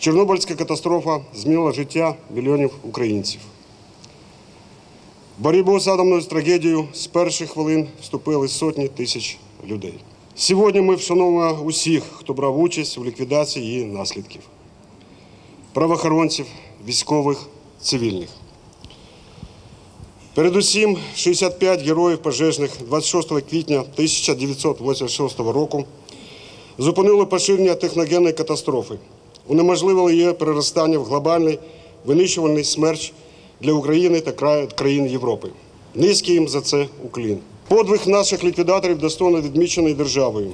Чорнобильська катастрофа змінила життя мільйонів українців. В з атомною трагедією з перших хвилин вступили сотні тисяч людей. Сьогодні ми вшановуємо усіх, хто брав участь у ліквідації її наслідків: правоохоронців, військових, цивільних. Передусім, 65 героїв пожежних 26 квітня 1986 року зупинили поширення техногенної катастрофи, унеможливили її переростання в глобальний винищувальний смерч для України та країн Європи. Низький їм за це уклін. Подвиг наших ліквідаторів достойно відмічений державою.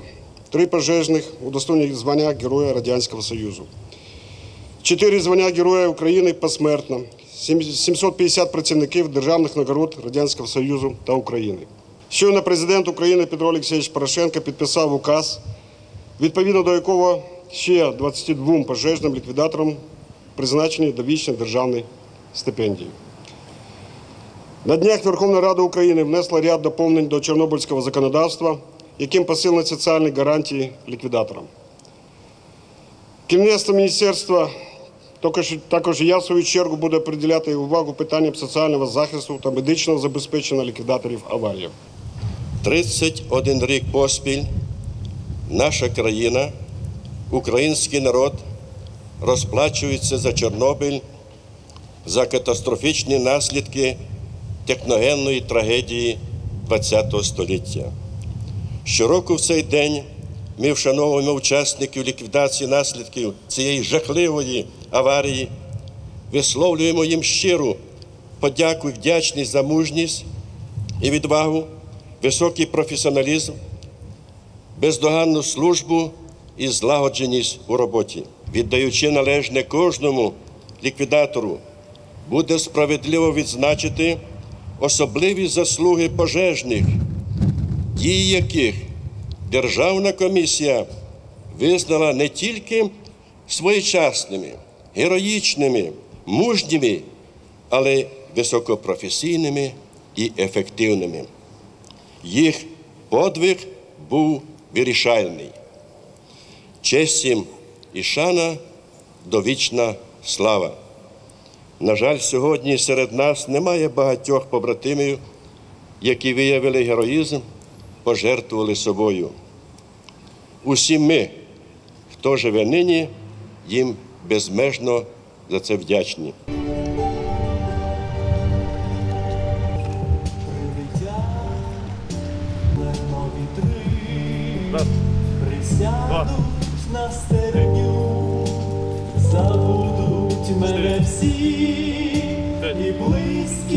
Три пожежних у удостоєні звання Героя Радянського Союзу. Чотири звання Героя України посмертно, 750 працівників державних нагород Радянського Союзу та України. Щойно президент України Петро Олексійович Порошенко підписав указ, відповідно до якого ще 22 пожежним ліквідаторам призначені довічні державні стипендії. На днях Верховна Рада України внесла ряд доповнень до Чорнобильського законодавства, яким посилені соціальні гарантії ліквідаторам. Керівництво міністерства також, також я в свою чергу буду приділяти увагу питанням соціального захисту та медичного забезпечення ліквідаторів аварії. 31 рік поспіль наша країна, український народ розплачується за Чорнобиль, за катастрофічні наслідки техногенної трагедії ХХ століття. Щороку в цей день ми вшановуємо учасників ліквідації наслідків цієї жахливої аварії, висловлюємо їм щиру подяку і вдячність за мужність і відвагу, високий професіоналізм, бездоганну службу і злагодженість у роботі. Віддаючи належне кожному ліквідатору, буде справедливо відзначити особливі заслуги пожежних, дії яких Державна комісія визнала не тільки своєчасними, героїчними, мужніми, але й високопрофесійними і ефективними. Їх подвиг був вирішальний. Честь їм і шана довічна слава. На жаль, сьогодні серед нас немає багатьох побратимів, які виявили героїзм, пожертвували собою. Усі ми, хто живе нині, їм безмежно за це вдячні. Присядуть на стерню, забудуть мене всі, і близькі,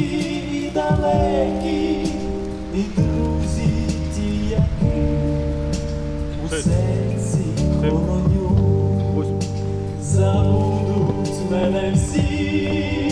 і далекі, і друзі ті, які у серці хороню, забудуть мене всі,